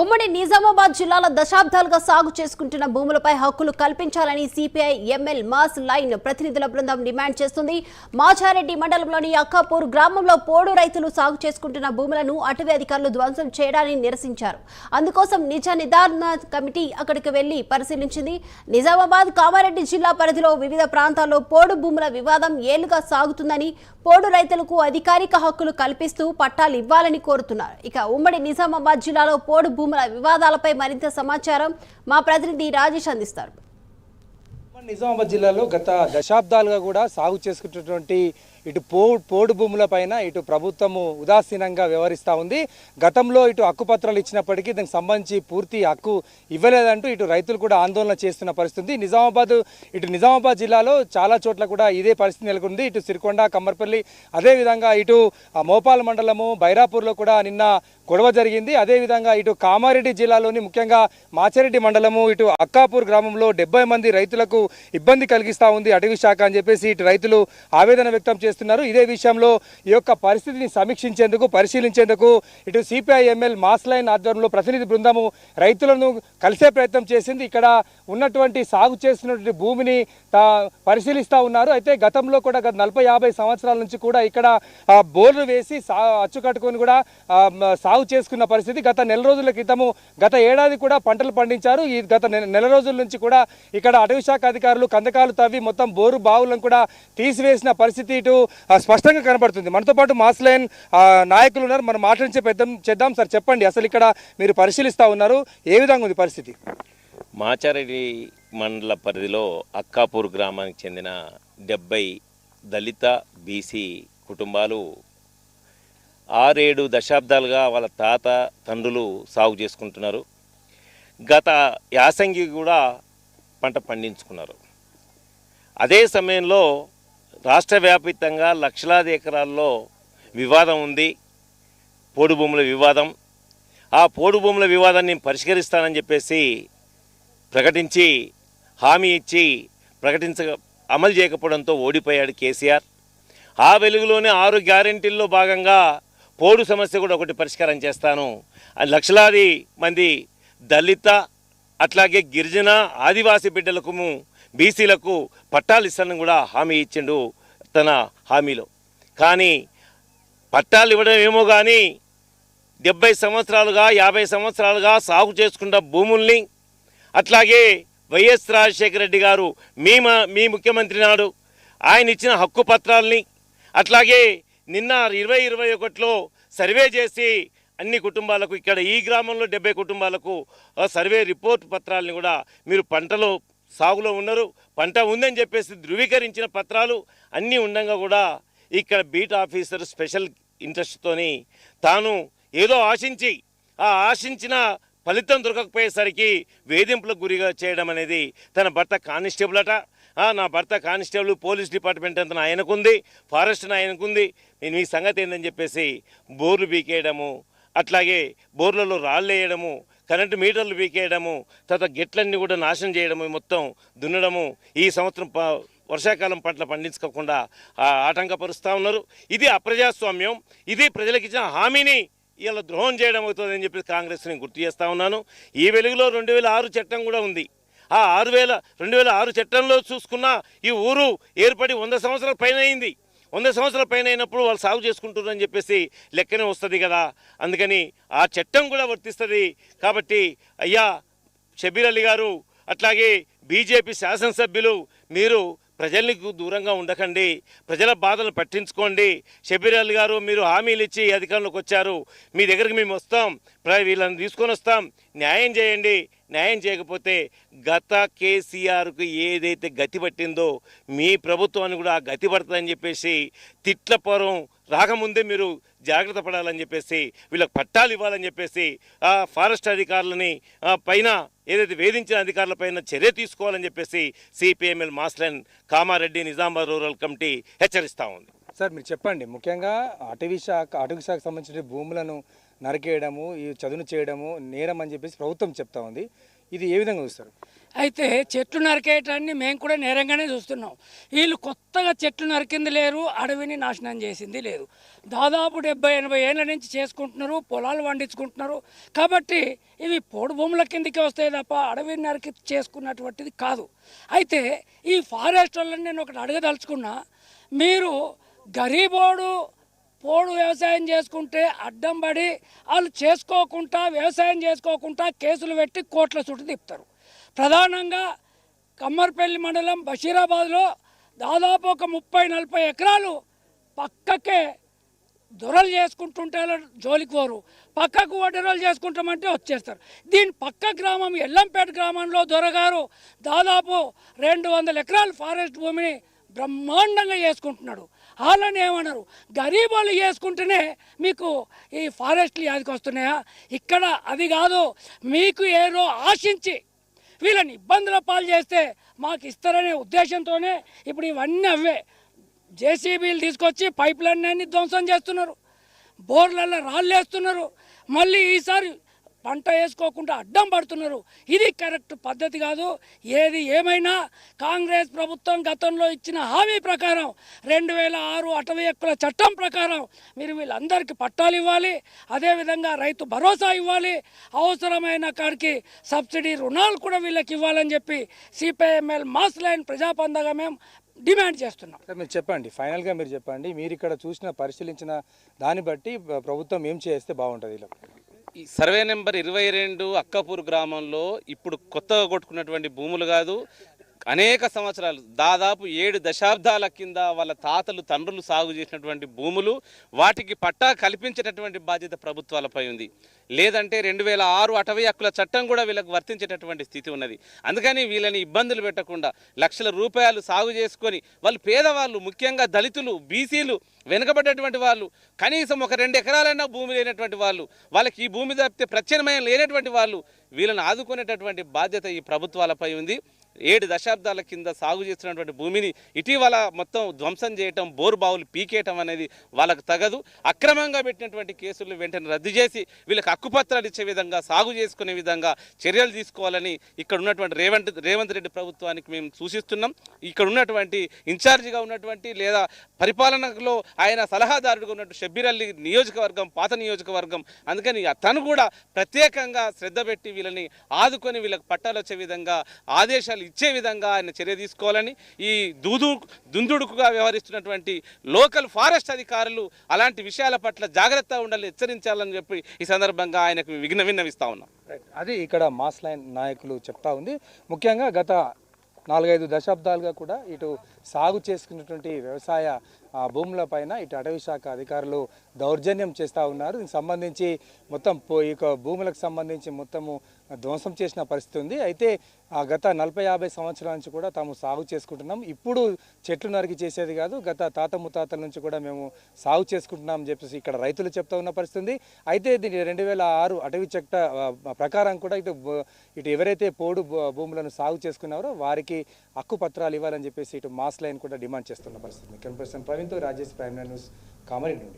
ఉమ్మడి నిజామాబాద్ జిల్లాలో దశాబ్దాలుగా సాగు చేసుకుంటున్న భూములపై హక్కులు కల్పించాలని సిపిఐ ఎంఎల్ మాస్ లైన్ ప్రతినిధుల బృందం డిమాండ్ చేస్తుంది. మాచారెడ్డి మండలంలోని అక్కాపూర్ గ్రామంలో పోడు రైతులు సాగు చేసుకుంటున్న భూములను అటవీ అధికారులు ధ్వంసం చేయడాన్ని నిరసించారు. అందుకోసం నిజ నిర్ధారణ కమిటీ అక్కడికి వెళ్ళి పరిశీలించింది. నిజామాబాద్ కామారెడ్డి జిల్లా పరిధిలో వివిధ ప్రాంతాల్లో పోడు భూముల వివాదం ఏళ్ళుగా సాగుతుందని పోడు రైతులకు అధికారిక హక్కులు కల్పిస్తూ పట్టాలు ఇవ్వాలని కోరుతున్నారు. ఇక ఉమ్మడి నిజామాబాద్ జిల్లాలో పోడు భూమి వివాదాలపై మరింత సమాచారం మా ప్రతినిధి రాజేష్ అందిస్తారు. నిజామాబాద్ జిల్లాలో గత దశాబ్దాలుగా కూడా సాగు చేసుకుంటున్నటువంటి ఇటు పో పోడు భూములపైన ఇటు ప్రభుత్వము ఉదాసీనంగా వ్యవహరిస్తూ ఉంది. గతంలో ఇటు హక్కుపత్రాలు ఇచ్చినప్పటికీ దానికి సంబంధించి పూర్తి హక్కు ఇవ్వలేదంటూ ఇటు రైతులు కూడా ఆందోళన చేస్తున్న పరిస్థితి. నిజామాబాద్ ఇటు నిజామాబాద్ జిల్లాలో చాలా చోట్ల కూడా ఇదే పరిస్థితి నెలకొంది. ఇటు సిరికొండ కమ్మర్పల్లి అదేవిధంగా ఇటు ఆ, మోపాల్ మండలము బైరాపూర్లో కూడా నిన్న గొడవ జరిగింది. అదేవిధంగా ఇటు కామారెడ్డి జిల్లాలోని ముఖ్యంగా మాచారెడ్డి మండలము ఇటు అక్కాపూర్ గ్రామంలో డెబ్బై మంది రైతులకు ఇబ్బంది కలిగిస్తూ ఉంది అటవీ శాఖ అని చెప్పేసి ఇటు రైతులు ఆవేదన వ్యక్తం చేస్తున్నారు. ఇదే విషయంలో ఈ యొక్క పరిస్థితిని సమీక్షించేందుకు పరిశీలించేందుకు ఇటు సిపిఐఎంఎల్ మాస్లైన్ ఆధ్వర్యంలో ప్రతినిధి బృందము రైతులను కలిసే ప్రయత్నం చేసింది. ఇక్కడ ఉన్నటువంటి సాగు చేస్తున్నటువంటి భూమిని తా- పరిశీలిస్తూ ఉన్నారు. అయితే గతంలో కూడా గత నలభై యాభై సంవత్సరాల నుంచి కూడా ఇక్కడ బోర్లు వేసి సా అచ్చుకట్టుకొని కూడా సాగు సాగు చేసుకున్న పరిస్థితి గత నెల రోజుల క్రితము గత ఏడాది కూడా పంటలు పండించారు. ఈ గత నెల రోజుల నుంచి కూడా ఇక్కడ అటవీ శాఖ అధికారులు కందకాలు తవ్వి మొత్తం బోరు బావులను కూడా తీసివేసిన పరిస్థితి ఇటు స్పష్టంగా కనబడుతుంది. మనతో పాటు మాస్ లైన్ నాయకులు ఉన్నారు. మనం మాట్లాడించే పెద్ద చేద్దాం. సార్ చెప్పండి. అసలు ఇక్కడ మీరు పరిశీలిస్తూ ఉన్నారు. ఏ విధంగా ఉంది పరిస్థితి? మాచారెడ్డి మండల పరిధిలో అక్కాపూర్ గ్రామానికి చెందిన డెబ్బై దళిత బీసీ కుటుంబాలు ఆరేడు దశాబ్దాలుగా వాళ్ళ తాత తండ్రులు సాగు చేసుకుంటున్నారు. గత యాసంగి కూడా పంట పండించుకున్నారు. అదే సమయంలో రాష్ట్ర వ్యాపితంగా లక్షలాది ఎకరాల్లో వివాదం ఉంది. పోడు భూముల వివాదం. ఆ పోడు భూముల వివాదాన్ని పరిష్కరిస్తానని చెప్పేసి ప్రకటించి హామీ ఇచ్చి ప్రకటించ అమలు చేయకపోవడంతో ఓడిపోయాడు కేసీఆర్. ఆ వెలుగులోనే ఆరు గ్యారెంటీల్లో భాగంగా పోడు సమస్య కూడా ఒకటి పరిష్కారం చేస్తాను. లక్షలాది మంది దళిత అట్లాగే గిరిజన ఆదివాసీ బిడ్డలకు బీసీలకు పట్టాలు ఇస్తానని కూడా హామీ ఇచ్చిండు తన హామీలో. కానీ పట్టాలు ఇవ్వడం ఏమో కానీ డెబ్బై సంవత్సరాలుగా యాభై సంవత్సరాలుగా సాగు చేసుకున్న భూముల్ని అట్లాగే వైఎస్ రాజశేఖర రెడ్డి గారు మీ మ- మీ ముఖ్యమంత్రి నాడు ఆయన ఇచ్చిన హక్కు పత్రాల్ని అట్లాగే నిన్న ఇరవై ఇరవై ఒకటిలో సర్వే చేసి అన్ని కుటుంబాలకు ఇక్కడ ఈ గ్రామంలో డెబ్బై కుటుంబాలకు ఆ సర్వే రిపోర్ట్ పత్రాలని కూడా మీరు పంటలో సాగులో ఉన్నారు. పంట ఉందని చెప్పేసి ధృవీకరించిన పత్రాలు అన్నీ ఉండగా కూడా ఇక్కడ బీట్ ఆఫీసర్ స్పెషల్ ఇంట్రెస్ట్తోని తాను ఏదో ఆశించి ఆ ఆశించిన ఫలితం దొరకకపోయేసరికి వేధింపులకు గురిగా చేయడం అనేది తన భర్త కానిస్టేబుల్ అట. నా భర్త కానిస్టేబుల్ పోలీస్ డిపార్ట్మెంట్ అంతా ఆయనకుంది ఫారెస్ట్ ఆయనకుంది. నేను మీ సంగతి ఏందని చెప్పేసి బోర్లు బీకేయడము అట్లాగే బోర్లలో రాళ్ళు వేయడము కరెంటు మీటర్లు బీకేయడము తర్వాత గెట్లన్నీ కూడా నాశనం చేయడము మొత్తం దున్నడము ఈ సంవత్సరం వర్షాకాలం పంటలు పండించుకోకుండా ఆటంకపరుస్తూ ఉన్నారు. ఇది అప్రజాస్వామ్యం. ఇది ప్రజలకు ఇచ్చిన హామీని ఇలా ద్రోహం చేయడం అవుతుందని చెప్పి కాంగ్రెస్ని గుర్తు చేస్తూ ఉన్నాను. ఈ వెలుగులో రెండు వేల ఆరు చట్టం కూడా ఉంది. ఆ ఆరు వేల రెండు వేల ఆరు చట్టంలో చూసుకున్న ఈ ఊరు ఏర్పడి వంద సంవత్సరాల పైన అయింది. వంద సంవత్సరాల పైన అయినప్పుడు వాళ్ళు సాగు చేసుకుంటున్నారు అని చెప్పేసి లెక్కనే వస్తుంది కదా. అందుకని ఆ చట్టం కూడా వర్తిస్తుంది. కాబట్టి అయ్యా షబీర్ అలీ గారు అట్లాగే బీజేపీ శాసనసభ్యులు మీరు ప్రజలకు దూరంగా ఉండకండి. ప్రజల బాధలు పట్టించుకోండి. షబీర్ అలీ గారు మీరు హామీలు ఇచ్చి అధికారంలోకి వచ్చారు. మీ దగ్గరికి మేము వస్తాం. వీళ్ళని తీసుకొని వస్తాం. న్యాయం చేయండి. న్యాయం చేయకపోతే గత కేసీఆర్కు ఏదైతే గతి పట్టిందో మీ ప్రభుత్వాన్ని కూడా ఆ గతి పడుతుందని చెప్పేసి తిట్లపురం రాకముందే మీరు జాగ్రత్త పడాలని చెప్పేసి వీళ్ళకి పట్టాలు ఇవ్వాలని చెప్పేసి ఆ ఫారెస్ట్ అధికారులని పైన ఏదైతే వేధించిన అధికారుల పైన చర్య తీసుకోవాలని చెప్పేసి CPML mass line Kamareddy Nizamabad rural committee హెచ్చరిస్తూ ఉంది. సార్ మీరు చెప్పండి. ముఖ్యంగా అటవీ శాఖ అటవీ శాఖకు సంబంధించిన భూములను నరికేయడము ఈ చదును చేయడము నేరం అని చెప్పేసి ప్రభుత్వం చెప్తా ఉంది. ఇది ఏ విధంగా చూస్తారు? అయితే చెట్లు నరికేయటాన్ని మేము కూడా నేరంగానే చూస్తున్నాం. వీళ్ళు కొత్తగా చెట్లు నరికింది లేరు అడవిని నాశనం చేసింది లేదు. దాదాపు డెబ్బై ఎనభై ఏళ్ళ నుంచి చేసుకుంటున్నారు పొలాలు పండించుకుంటున్నారు కాబట్టి ఇవి పోడు భూముల కిందకి వస్తాయి తప్ప అడవిని నరికి చేసుకున్నటువంటిది కాదు. అయితే ఈ ఫారెస్ట్ వాళ్ళని నేను ఒకటి అడగదలుచుకున్నా. మీరు గరీబోడు పోడు వ్యవసాయం చేసుకుంటే అడ్డం పడి వాళ్ళు చేసుకోకుండా వ్యవసాయం చేసుకోకుండా కేసులు పెట్టి కోట్ల చుట్టూ తిప్పుతారు. ప్రధానంగా కమ్మర్పల్లి మండలం బషీరాబాద్లో దాదాపు ఒక ముప్పై నలభై ఎకరాలు పక్కకే దొరలు చేసుకుంటుంటే అలా జోలికి పోరు. పక్కకు వడ్డెరలు చేసుకుంటామంటే వచ్చేస్తారు. దీని పక్క గ్రామం ఎల్లంపేట గ్రామంలో దొరగారు దాదాపు రెండు వందల ఎకరాల ఫారెస్ట్ భూమిని బ్రహ్మాండంగా చేసుకుంటున్నాడు. వాళ్ళని ఏమన్నారు గరీబులు చేసుకుంటేనే మీకు ఈ ఫారెస్ట్లు యాదికి వస్తున్నాయా? ఇక్కడ అది కాదు మీకు ఏదో ఆశించి వీళ్ళని ఇబ్బందుల పాలు చేస్తే మాకు ఇస్తారనే ఉద్దేశంతోనే ఇప్పుడు ఇవన్నీ అవే. జేసీబీలు తీసుకొచ్చి పైప్ లైన్ అన్ని ధ్వంసం చేస్తున్నారు. బోర్లలో రాళ్ళు వేస్తున్నారు. మళ్ళీ ఈసారి పంట వేసుకోకుండా అడ్డం పడుతున్నారు. ఇది కరెక్ట్ పద్ధతి కాదు. ఏది ఏమైనా కాంగ్రెస్ ప్రభుత్వం గతంలో ఇచ్చిన హామీ ప్రకారం రెండు వేల ఆరు అటవీ హక్కుల చట్టం ప్రకారం మీరు వీళ్ళందరికీ పట్టాలు ఇవ్వాలి. అదేవిధంగా రైతు భరోసా ఇవ్వాలి. అవసరమైన కాడికి సబ్సిడీ రుణాలు కూడా వీళ్ళకి ఇవ్వాలని చెప్పి సిపిఐఎంఎల్ మాస్ లైన్ ప్రజాపందగా మేము డిమాండ్ చేస్తున్నాం. సార్ మీరు చెప్పండి. ఫైనల్గా మీరు చెప్పండి. మీరు ఇక్కడ చూసిన పరిశీలించిన దాన్ని బట్టి ప్రభుత్వం ఏం చేస్తే బాగుంటుంది ఇలా? ఈ సర్వే నెంబర్ ఇరవై రెండు అక్కపూర్ గ్రామంలో ఇప్పుడు కొత్తగా కొట్టుకున్నటువంటి భూములు కాదు. అనేక సంవత్సరాలు దాదాపు ఏడు దశాబ్దాల కింద వాళ్ళ తాతలు తండ్రులు సాగు చేసినటువంటి భూములు వాటికి పట్టా కల్పించేటటువంటి బాధ్యత ప్రభుత్వాలపై ఉంది. లేదంటే రెండు వేల ఆరు అటవీ హక్కుల చట్టం కూడా వీళ్ళకి వర్తించేటటువంటి స్థితి ఉన్నది. అందుకని వీళ్ళని ఇబ్బందులు పెట్టకుండా లక్షల రూపాయలు సాగు చేసుకొని వాళ్ళు పేదవాళ్ళు ముఖ్యంగా దళితులు బీసీలు వెనుకబడ్డటువంటి వాళ్ళు కనీసం ఒక రెండు ఎకరాలైనా భూమి లేనటువంటి వాళ్ళు వాళ్ళకి ఈ భూమి తప్పితే ప్రత్యామ్నాయం లేనటువంటి వాళ్ళు వీళ్ళని ఆదుకునేటటువంటి బాధ్యత ఈ ప్రభుత్వాలపై ఉంది. ఏడు దశాబ్దాల కింద సాగు చేస్తున్నటువంటి భూమిని ఇటీవల మొత్తం ధ్వంసం చేయటం బోరు బావులు పీకేయటం అనేది వాళ్ళకు తగదు. అక్రమంగా పెట్టినటువంటి కేసులు వెంటనే రద్దు చేసి వీళ్ళకి హక్కుపత్రాలు ఇచ్చే విధంగా సాగు చేసుకునే విధంగా చర్యలు తీసుకోవాలని ఇక్కడ ఉన్నటువంటి రేవంత్ రేవంత్ రెడ్డి ప్రభుత్వానికి మేము సూచిస్తున్నాం. ఇక్కడ ఉన్నటువంటి ఇన్ఛార్జిగా ఉన్నటువంటి లేదా పరిపాలనలో ఆయన సలహాదారుడుగా ఉన్నటువంటి షబ్బీర్ అల్లి నియోజకవర్గం పాత నియోజకవర్గం అందుకని తను కూడా ప్రత్యేకంగా శ్రద్ధ పెట్టి వీళ్ళని ఆదుకొని వీళ్ళకి పట్టాలు వచ్చే విధంగా ఆదేశాలు ఇచ్చే విధంగా ఆయన చర్య తీసుకోవాలని ఈ దూదు దుందుడుకుగా వ్యవహరిస్తున్నటువంటి లోకల్ ఫారెస్ట్ అధికారులు అలాంటి విషయాల పట్ల జాగ్రత్త ఉండాలని హెచ్చరించాలని చెప్పి ఈ సందర్భంగా ఆయనకు విఘ్న విన్నవిస్తా ఉన్నాం. అది ఇక్కడ మాస్ లైన్ నాయకులు చెప్తా ఉంది. ముఖ్యంగా గత నాలుగైదు దశాబ్దాలుగా కూడా ఇటు సాగు చేసుకున్నటువంటి వ్యవసాయ ఆ, భూములపైన ఇటు అటవీ శాఖ అధికారులు దౌర్జన్యం చేస్తూ ఉన్నారు. దీనికి సంబంధించి మొత్తం పో- ఈ యొక్క భూములకు సంబంధించి మొత్తము ధ్వంసం చేసిన పరిస్థితి ఉంది. అయితే ఆ, గత నలభై యాభై సంవత్సరాల నుంచి కూడా తాము సాగు చేసుకుంటున్నాం. ఇప్పుడు చెట్లు నరికి చేసేది కాదు గత తాత ముత్తాతల నుంచి కూడా మేము సాగు చేసుకుంటున్నాం అని చెప్పేసి ఇక్కడ రైతులు చెప్తా ఉన్న పరిస్థితి ఉంది. అయితే దీని రెండు వేల ఆరు అటవీ చట్ట ప్రకారం కూడా ఇటు ఇటు ఎవరైతే పోడు భూ- భూములను సాగు చేసుకున్నారో వారికి హక్కు పత్రాలు ఇవ్వాలని చెప్పేసి ఇటు మాస్ లైన్ కూడా డిమాండ్ చేస్తున్న పరిస్థితి కెన్ పర్సన్ ప్రవీణ్తో రాజేష్ ప్రైమ్ న్యూస్ కామరి నుండి.